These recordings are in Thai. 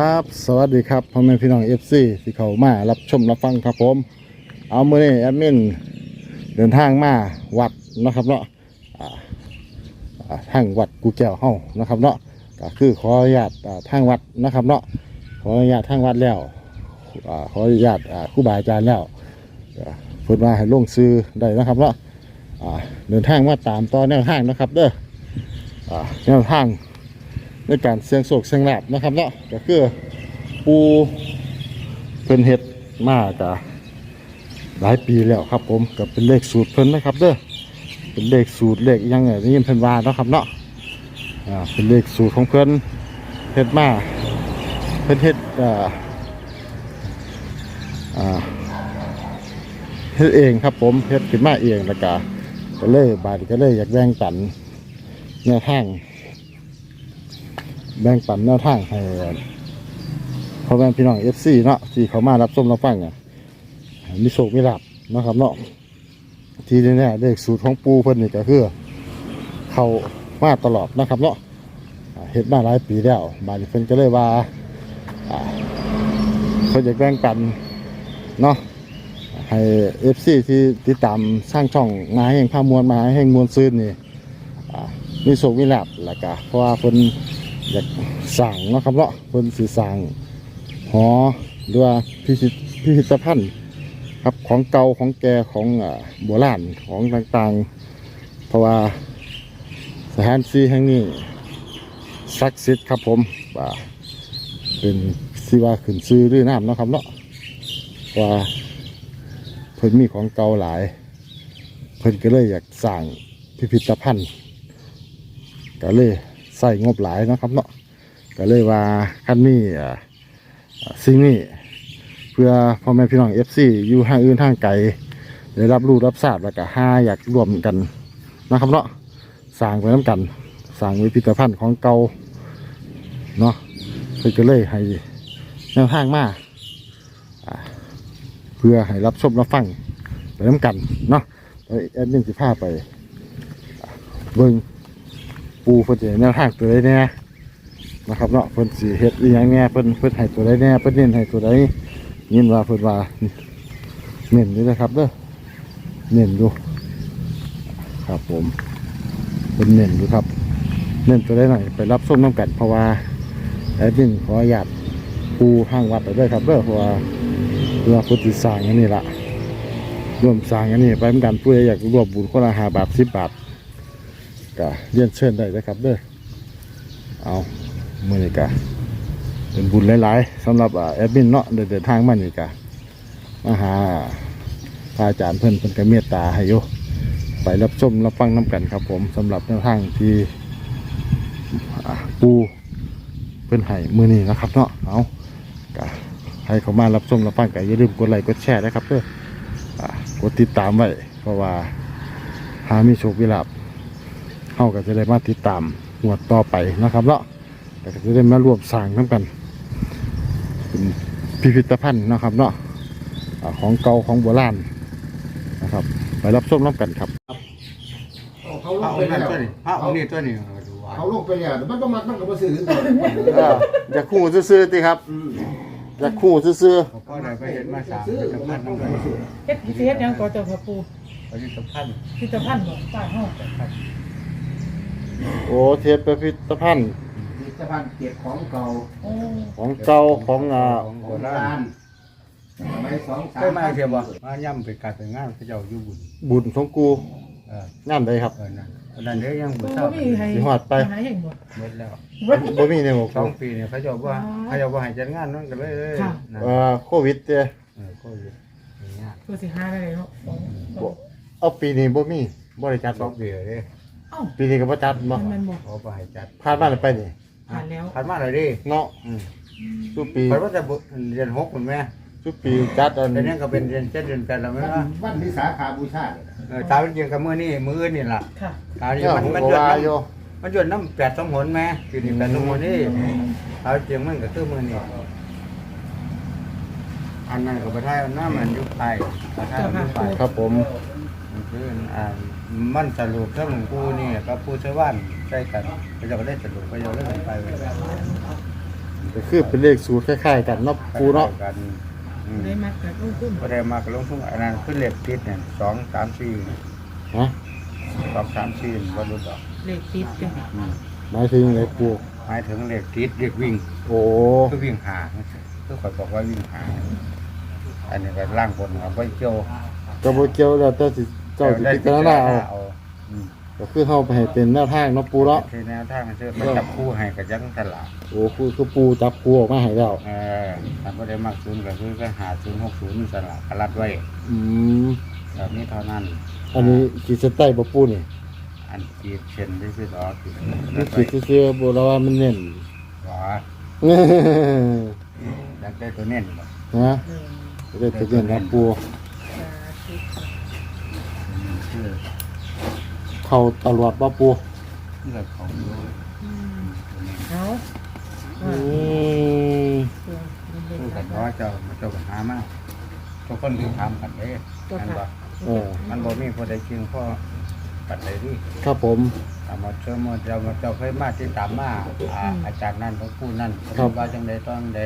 ครับ สวัสดีครับพ่อแม่พี่น้องเอฟซีที่เขามารับชมรับฟังครับผม เอาเมื่อนี้แอดมินเดินทางมาวัดนะครับเนาะอ่าอ่าทางวัดกูแก้วเฮานะครับเนาะก็คือขออนุญาตอ่าทางวัดนะครับเนาะขออนุญาตทางวัดแล้วอ่าขออนุญาตอ่าครูบาอาจารย์แล้วอ่าเพิ่นว่าให้ลงซื้อได้นะครับเนาะอ่าเดินทางมาตามต่อแนวทางนะครับเด้ออ่าแนวทาง ในการเสียงโศกเสียงหลบนะครับเนาะก็คือปูเพิ่นเฮ็ดมากะหลายปีแล้วครับผมก็เป็นเลขสูตรเพิ่นนะครับเด้อเป็นเลขสูตรเลขยังไงนี่เพิ่นว่าเนาะครับเนาะอ่าเป็นเลขสูตรของเพิ่นเฮ็ดมาเพิ่นเฮ็ดอ่าอ่าเฮ็ดเองครับผมเฮ็ดขึ้นมาเองแล้วก็ก็เลยบาดก็เลยอยากแบ่งปันแนวทาง แบ่งปันแนวทางให้พ่อแม่พี่น้องเอฟซีเนาะที่เขามารับชมรับฟังอะมีโชคมีลาบนะครับเนาะที่แน่ๆเลขสูตรของปูเพิ่นนี่ก็คือเขามาตลอดนะครับเนาะเฮ็ดมาหลายปีแล้วบาดนี้เพิ่นก็เลยว่าอ่าเพิ่นจะแบ่งปันเนาะให้เอฟซีที่ติดตามสร้างช่องงานแห่งภาพมวลมาแห่งมวลซื่นนี่มีโชคมีลาบแล้วก็เพราะว่าเพิ่น อยากสั่งเนาะครับเนาะเพิ่นสิสั่งหอหรือว่าพิพิธพิพิธภัณฑ์ครับของเก่าของแก่ของโบราณของต่างๆ เพราะว่าสถานที่แห่งนี้ศักดิ์สิทธิ์ครับผมว่าเป็นสิว่าขึ้นซื้อด้วยน้ำเนาะครับเนาะว่าเพิ่นมีของเก่าหลาย เพิ่นก็เลยอยากสั่งพิพิธภัณฑ์ก็เลย ใส่งบหลายนะครับเนาะก็เลยว่าคันนี้สิ่งนี้เพื่อพ่อแม่พี่น้องเอฟซีอยู่ห้างอื่นทางไกลได้รับรู้รับทราบแล้วก็ห้าอยากรวมกันนะครับเนาะสร้างไปน้ำกันสร้างวิพิธภัณฑ์ของเก่าเนาะเพื่อก็เลยให้แนวทางมาเพื่อให้รับชมรับฟังไปน้ำกันเนาะเดี๋ยวแอดมินสิพาไปเบิ่ง ปูเพิ่นสิแนวทางตัวใดแน่นะครับเนาะเพิ่นสิเฮ็ดอีหยังแน่เพิ่นเพิ่นให้ตัวใดแน่เพิ่นเน้นให้ตัวใดยินว่าเพิ่นว่าเน้นอยู่นะครับเด้อเน้นอยู่ครับผมเพิ่นเน้นอยู่ครับ เน้นตัวใดหน่อยไปรับส้มน้ำกันเพราะว่าแอดมินขออนุญาตปูทางวัดไปด้วยครับเด้อเพราะว่าเพื่อพุทธิสร้างอันนี้ล่ะร่วมสร้างอันนี้ไปเหมือนกันผู้ใดอยากรวมบุญคนละห้าบาทสิบบาท ก็เรียนเชิญได้นะครับเด้อเอาเมื่อนี้กะเป็นบุญหลายๆสำหรับแอดมินเนาะเดินทางมานี่กะมาหาพระอาจารย์เพิ่อนเพิ่นก็เมตตาให้โยไปรับชมรับฟังน้ำกันครับ ผมสำหรับแนวทางที่ปูเพิ่อนให้มือนี้นะครับเนาะเอากะให้เขามารับชมรับฟังก็อย่าลืมกดไลค์กดแชร์นะครับเด้ออ่ากดติดตามไว้เพราะว่าหามีโชควิลาภาก็จะได้มาติดตามหวดต่อไปนะครับเนาะแต่ก็จะได้มารวมสร้างทั้งกันเป็นพิพิธภัณฑ์นะครับเนาะของเก่าของโบราณนะครับ ไปรับชมรับกันครับเขาลงไปแล้วตัวนี้พระองค์นี้ตัวนี้เขาลงไปแล้วมันประมาณมันก็มาซื้อกันก่อยากคู่ซื้อๆติครับอยากคู่ซื้อเขาก็ได้ไปเห็นมาสามพิพิธภัณฑ์นั่นเลยเฮ็ดพิเศษยังก็เจ้าพระปูพิพิธภัณฑ์พิพิธภัณฑ์บ่ป้าเฮาๆ โอ้เทปพิพิธภัณฑ์พิพิธภัณฑ์เก็บของเก่าโอ้ของเก่าของอ่าของโบโบราราณณสมัยสองสามเคยมาเทียบว่ามาย่ำไปการไปงานพระเจ้าอยู่บุญบุญของกูเออน้ำใดครับ เออนั่นอันนั้นเดี๋ยวยังบุบ่ญเศร้ามีให้สิฮอดไป หาแห่งบ่หมดแล้วบ่ บ่มีในหมู่สกูองปีเนี่ยพระเจ้าว่าพระเจ้าว่าให้จัดงานนั่นก็เลยเลยค่ะ นั่นเอ่อโควิดเด้เออก็อยู่อย่างเงี้ยตัวสิหาได้เนาะสองสองเอาปีนี้บ่มีบ่ได้จัดสบ่องปีเลย เอ้าปีนี้ก็บ่จัดบ่มันแม่นบ่เขาไปให้จัดผ่านมาแล้วไปนี่ผ่านแล้วผ่านมาเลยดิเนาะอืมทุกปีเพราะว่าจะบุเรียนหกคนแม่ทุกปีจัดอันแต่เนี้ก็เป็นเรียนเจ็ดเดือนแปดแล้วไหมว่าวันวิสาขาบูชาเนี่ยเออตาเป็นยังกับมือนี่มืออื่นนี่ล่ะค่ะตาเนี่นี่ยมันผมมันก็หยดว่าน้ำอยู่มันหยดน้ำแปดสองหนแม่คือนี่แปดสองหนนี่เอาเจียงมันก็คือมือนี่อันนั้นก็ประทายอันนั้นมันยุคไทยประทายมันยุคไทยครับผมมัน คืออ่ามันสรุปเรื่องหลวงปู่นี่กับปู่ชาวบ้านใกล้กันพระเจ้าก็ได้สรุปพระเจ้าเล่นไปเลยก็คือเป็นเลขสูตรคล้ายๆกันเนาะปูเนาะกันอืมได้มาจากลงทุนบ่ได้มากลงทุนอันนั้นขึ้นเลขติดเนี่ยสองสามสี่ฮะสองสามสี่บ่รู้ดอกเลขติดกันอืมหมายถึงอะไรปูหมายถึงเลขติดเลขวิ่ง โอ้คือวิ่งหาคือข่อยบอกว่าวิ่งหาอันนี้ก็ล่างบนเอาไปเกี่ยวกระโบเกียวแล้วแต่สิเจ้าสิพิจารณาเอาเอาอืมก็คือเฮาไปให้เป็นแนวทางเนาะปูเนาะที่แนวทางมันคือมันจับคู่ให้กับยังตลาดโอ้คือคือปูจับปูออกมาให้แล้วเออถ้าบ่ได้มากศูนย์ก็คือก็หาศูนย์หกศูนย์สลากกรัดไว้อืมแบบนี้เท่านั้น อันนี้ขีดเส้นใต้บ่ปูนี่อันขีดเช่นที่คือดอกขีดนี่ขีดซื่อๆบ่แล้วว่ามันเน้นว่าอยากได้ตัวเน้นบ่ นะเออจะได้ตัวเน้นนะปู สาธุคื อเข้าตลอดบ่ปูเลือดของโยมอืมเอาอืว่ามตัวมันเป็นคือแบกับนว่าเจ้าเจ้าปัญหามากทุกคนคือถามกันเด้นั่นบ่เออมันบ่มีผู้ใดจริงพ่อปัดใดดิครับผมถามว่าเชื่อมเจ้าเจ้าเคยมาที่ตามมาอ่าอาจารย์นั่นพระผู้นั่นครับว่าจังใดต้องใด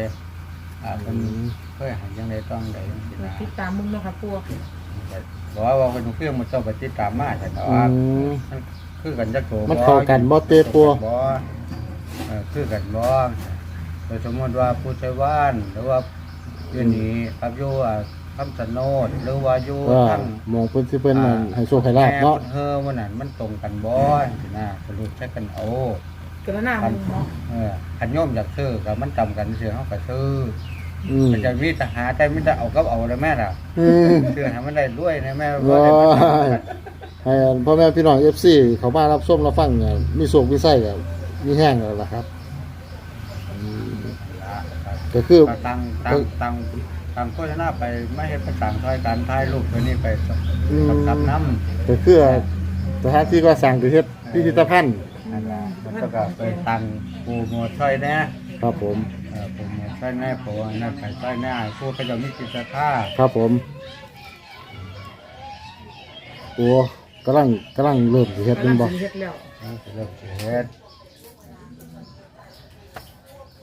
อ่าเพิ่นอืมเคยให้จังใดต้องใดจังซี่นะติดตามมึงเนาะครับพวก บอกว่าว่าเป็นเพื่อนมันเจ้าไปติดตามมาแต่อืว่ามมันคือกันจักโตมันเข้ากันบ่เตะปูบ่เออคือกันบ่โดยสมมติว่าผู้ใช้ว่านหรือว่าอยู่นี่ครับอยู่อ่าคำสนดหรือว่าอยู่ว่าทั้งมองเพิ่นสิเพิ่นนั่นให้โชคให้ลาบเนาะ แม่เฮอมันนั่นมันตรงกันบ่สินะสรุปใช้กันเอากระหน้ามึงเนาะเออคันโยมอยากซื้อก็มันจำกันซื้อเฮาก็ซื้อ อืมมันจะมีแต่หาแต่มีแต่เอากับเอาเลยแม่ล่ะอืมซื้อให้มันได้รวยนะแม่ว้าได้มันยทำกันให้พ่อแม่พี่น้อง FC เขามารับชมรับฟังเนี่ยมีโชคมีไส้ก็มีแห้งแล้วล่ะครับอืมก็คือก็ตังตังตังตังโฆษณาไปไม่ให้ไปต่างถอยการถ่ายรูปตัวนี้ไปอืมกับกับน้ก็คือสถานที่ก็สร้างที่เฮ็ดพิพิธภัณฑ์ำนั่นล่ะมันก็ไปตังปูหมวดช่อยแน่ครับผม เออปูหม วดช่อยแน่ปูนั่นไข่ช่อยแน่ผู้ก็จะมีจิตศรัทธาครับผม โอ้กำลังกำลังเริ่มสิเฮ็ดกำเป็ลันงบ่สิเฮ็ดแล้วเออเริ่มสิเฮ็ด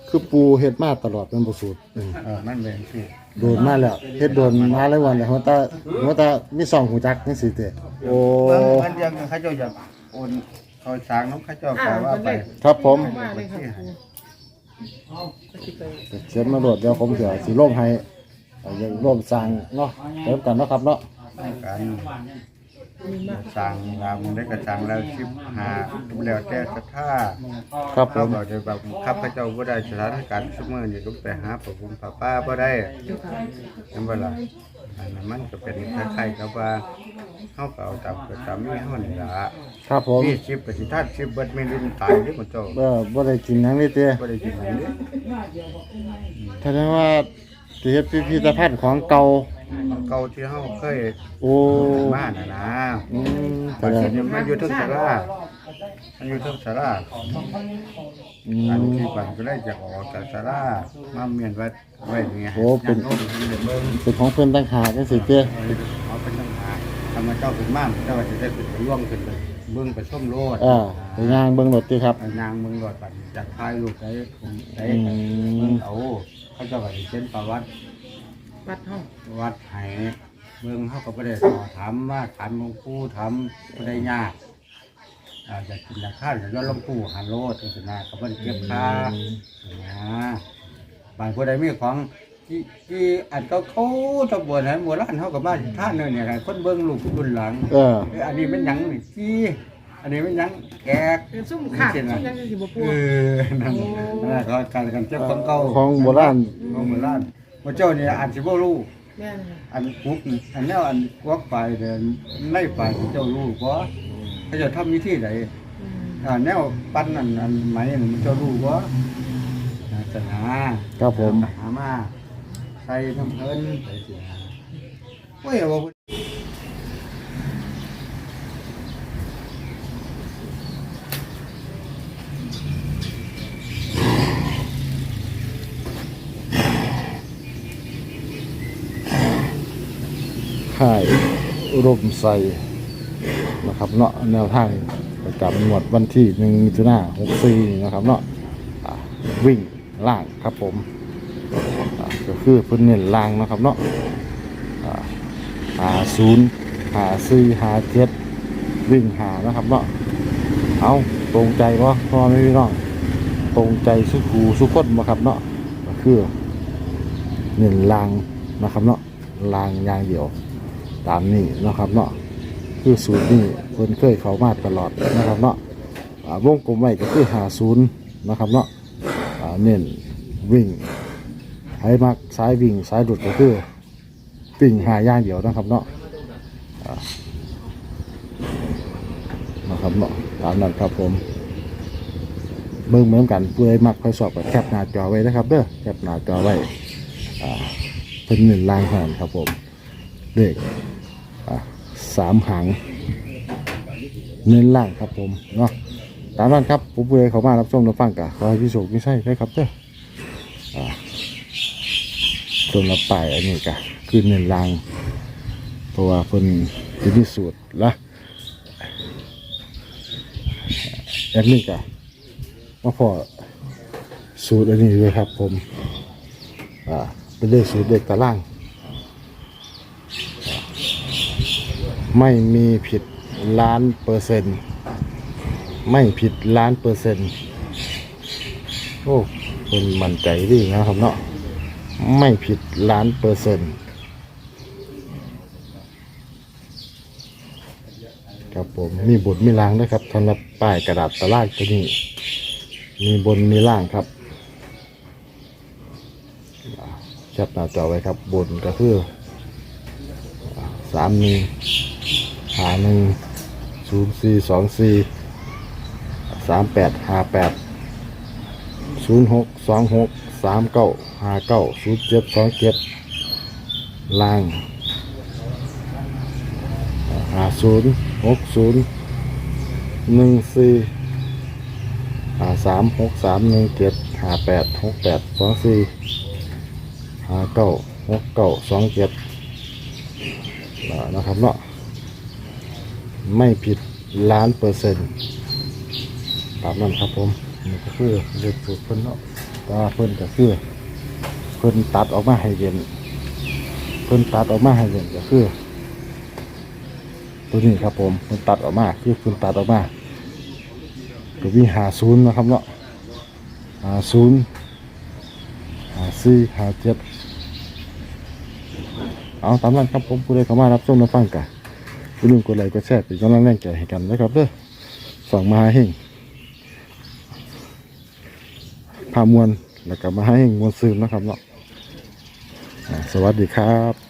คือปูเฮ็ดมาตลอดเป็นบ่สูตรอืมเออมันเป็นสิโดนมาแล้วเฮ็ดโดนมาหลายวันแล้วหัวตาหัวตามีสองหูจักจังซี่เด้โอ้บางวันยังเขาเจ้าจะโอนเขาสร้างน้องเขาเจ้าก็ว่าไปครับผมมาเลยครับครู ก็สิไปเขียนมาโดดเดี๋ยวผมจะสิร่วมให้เอาอย่างร่วมสร้างเนาะเติมกันเนาะครับเนาะกันมีมากสร้างงามได้กระสังแล้วชิบหาแล้วแต่ศรัทธาครับผเขามบอกจะแบบข้าพเจ้าบ่ได้สถานการณ์สมือนี่ก็ไปหาพระคุณพระป้าบ่ได้เจ้าค่ะเห็นบ่ล่ะ อันนั้นมันก็เป็นคล้ายๆกับว่าเฮาก็เอาตามเกิดตามมีเฮานี่ล่ะครับผมมีชิบปฏิทัศน์ชิบเบิดไม่ลืมตายเด้อพ่อเจ้าเออบ่ได้กินหยังนี่เต้บ่ได้กินหยังเด้อแสดงว่าสิเฮ็ดพิพิธภัณฑ์ของเก่าของเก่าที่เฮาเคยโอ้มาน่ะนะอืมแสบัดดงนี้มันอยู่เทั้งศาลา มันอยู่เทั้งศาลาอือันมที่บันก็ได้จากออกจากศาลามาเมียนไว้ไว้นี่โอ้เป็นญาติโยมเพิ่นได้เบิ่งเป็นของเพิ่นต่างหากจังซี่เต้เอาไปตั้งหาทำมาเจ้าขึ้นมาเจ้าว่าจะได้ขึ้นไปร่วมขึ้นไปเบิ่งไปส้มโลดอ่าไปย่างเบิ่งรถติครับ ไปนางเบิ่งรถบัดจากท้ายลูกได้ได้อืเบิ่มงเอาเขาเจ้าว่าสิเป็นประวัติ วัดห้องวัดให้เบิ่งเขาก็บ่ได้สอบถามว่าถามหลวงปู่ถามบ่ได้ยาก อาจจะกินราคาหรือย้อนหลวงปู่หันโลดจังซี่นะก็บ่ได้เก็บค่านะบางผู้ใดมีของที่ที่อันเขาเขาตะบวนให้โบราณเฮาก็มาท่านเนี่ยให้คนเบิ่งลูกรุ่นหลังเออเอ้ยอันนี้เป็นหยังนี่จี้อันนี้เป็นหยังแกกเป็นซุ่มขาดซุ่มยังสิบ่ปูเออนั่นนั่นแหละเขาการกันเจ็บของเก่าของโบราณของโบราณพระเจ้านี่อาจสิบ่รู้แม่นค่ะอันกุ๊กนี่อันแนวอันกวักไปเดินไล่ไปพระเจ้ารู้บ่ เขาจะทำวิธีใดอืมอ่าแนวปั้นอันอันไหมนั่นมันเจ้ารู้บ่ศาสนาครับผม หามาใส่ทำเพิ่นใส่สินะโอ้ยว่าค่ายอุดมใส่ นะครับเนาะแนวทางประจำงวดวันที่หนึ่งมิถุนาหกสี่นะครับเนาะอะวิ่งล่างครับผมอ่าก็คือเพิ่นเน้นล่างนะครับเนาะหาศูนย์หาสี่หาเจ็ดวิ่งหานะครับเนาะเอาตรงใจวะพ่อไม่พี่น้องตรงใจสุขูสุขคนมาครับเนาะก็คือเน้นล่างนะครับเนาะล่างอย่างเดียว ตามนี้นะครับเนาะ คือสูตรนี้เพิ่นเคยเข้ามาตลอดนะครับเนาะอ่าวงกลมไว้ก็คือหาศูนย์นะครับเนาะอ่าเน้นวิ่งให้มักสายวิ่งสายดุดก็คือวิ่งหาย่างเดียวนะครับเนาะอ่านะครับเนาะตามนั้นครับผมเบิ่งเหมือนกันผู้ใดมักคอยสอบกับแคปหน้าจอไว้นะครับเด้อแคปหน้าจอไว้อ่าเป็นหนึ่งลางแทนครับผมเลขอะ สามหางเน้นล่างครับผมเนาะตามนั้นครับผมผู้ใดเขามารับชมรับฟังกะขอให้พี่โชคพี่ใช่ได้ครับเด้ออ่าส่วนละป่ายอันนี้กะคือเน้นล่างเพราะว่าเพิ่นจะมีสูตรละอันนี้กะมาพอสูตรอันนี้เลยครับผม อ่า เป็นเลขสูตรเด็กตาราง ไม่มีผิดล้านเปอร์เซ็นต์ไม่ผิดล้านเปอร์เซ็นต์โอ้คนมั่นใจดีนะครับเนาะไม่ผิดล้านเปอร์เซ็นต์ครับผมมีบทมีล่างด้วยครับสำหรับป้ายกระดาษตะลากตัวนี้ มีบนมีล่างครับจับหน้าจอไว้ครับบนก็คือสามหนึ่ง หาหนึ่งศูนย์สี่สองสี่สามแปดห้าแปดศูนย์หกสองหกสามเก้าห้าเก้าศูนย์เจ็ดสองเจ็ดล่างหาศูนย์หกศูนย์หนึ่งสี่หาสามหกสามหนึ่งเจ็ดหาแปดหกแปดสองสี่หาเก้าหกเก้าสองเจ็ดนะครับเนาะ ไม่ผิดล้านเปอร์เซ็นต์ตามนั้นครับผมนี่ก็คือเลขสูตรเพิ่นเนาะแตว่าเพิ่นก็คือ เพิ่นตัดออกมาให้เห็น เพิ่นตัดออกมาให้เห็นก็คือ ตัวนี้ครับผมเพิ่นตัดออกมาคือเพิ่นตัดออกมาก็มีหาศูนย์นะครับเนาะหาศูนย์หาสี่หาเจ็ดเอาตามนั้นครับผมผู้ใดเข้ามารับชมรับฟังกัน อย่าลืมกดไลค์กดแชร์เป็นกำลังแรงใจให้กันนะครับเด้อส่องมาให้เฮงพามวลแล้วก็มาให้เฮงมวลซึมนะครับเนาะสวัสดีครับ